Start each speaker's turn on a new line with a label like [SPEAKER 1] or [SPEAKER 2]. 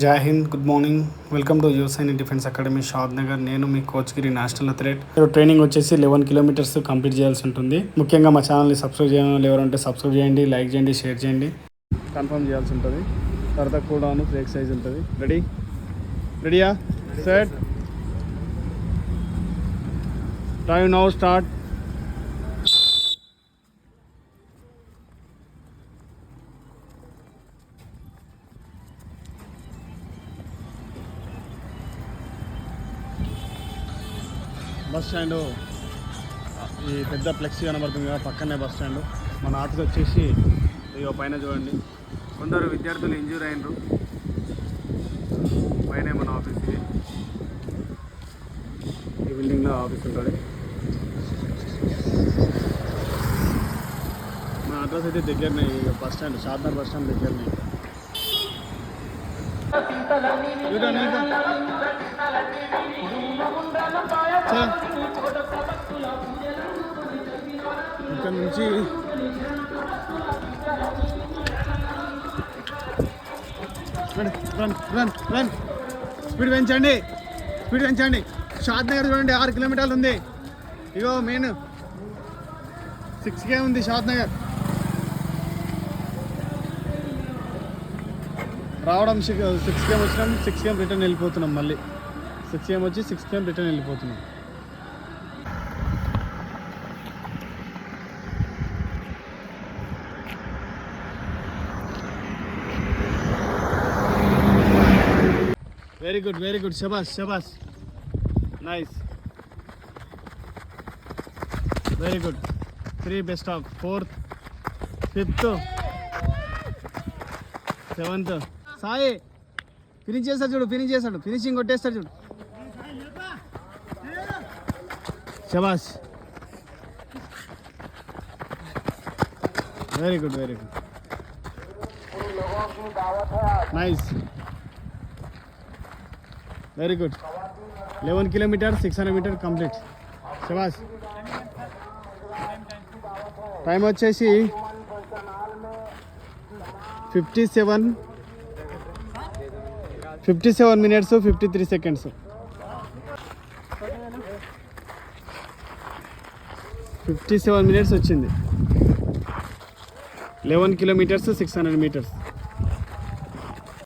[SPEAKER 1] Jai Hind good morning. Welcome to youth and defence academy Shad Nagar. నేను మీ coach Giri national athlete. Training వచ్చేసి eleven kilometres complete చేయాల్సి ఉంటుంది. ముఖ్యంగా మా ఛానల్ని సబ్స్క్రైబ్ చేయడం ఎవరంటే సబ్స్క్రైబ్ చేయండి లైక్ చేయండి షేర్ చేయండి. కన్ఫర్మ్ చేయాల్సి ఉంటుంది. తర్వాత కూడా ఎక్సర్సైజ్ ఉంటుంది. రెడీ రెడీయా set time now start bus stand ఈ పెద్ద ఫ్లెక్సీ కనబడుతుంది కదా పక్కనే బస్ స్టాండ్. మన ఆఫీస్ వచ్చేసి ఇక పైన చూడండి. కొందరు విద్యార్థులు ఇంజూర్ అయినరు. పైన మన ఆఫీస్ ఇది. ఈ బిల్డింగ్లో ఆఫీస్ ఉంటుంది. మన అడ్రస్ అయితే దగ్గరనే bus stand Shadnagar bus stand దగ్గరనే. చూడండి. ఇక్కడ నుంచి రండి, రన్ రన్ రన్ స్పీడ్ పెంచండి. స్పీడ్ పెంచండి. షాద్ నగర్ చూడండి ఆరు కిలోమీటర్లు ఉంది. ఇగో మెయిన్ సిక్స్ కే ఉంది షాద్ నగర్. రావడం సిక్స్ కేమ్ వచ్చినాం సిక్స్ కేమ్ రిటర్న్ వెళ్ళిపోతున్నాం మళ్ళీ. సిక్స్ ఏం వచ్చి సిక్స్ ఏం రిటర్న్ వెళ్ళిపోతున్నాం. వెరీ గుడ్ వెరీ గుడ్ శబాస్ శబాస్ nice very good three best of fourth fifth seventh Sai finish చేస్తాడు చూడు ఫినిష్ చేస్తాడు. ఫినిషింగ్ కొట్టేస్తాడు చూడు. శబాస్ very good very good nice very good eleven kilometre six hundred metre complete శబాస్ time వచ్చేసి fifty seven fifty seven minutes fifty three seconds fifty seven minutes వచ్చింది eleven kilometers six hundred meters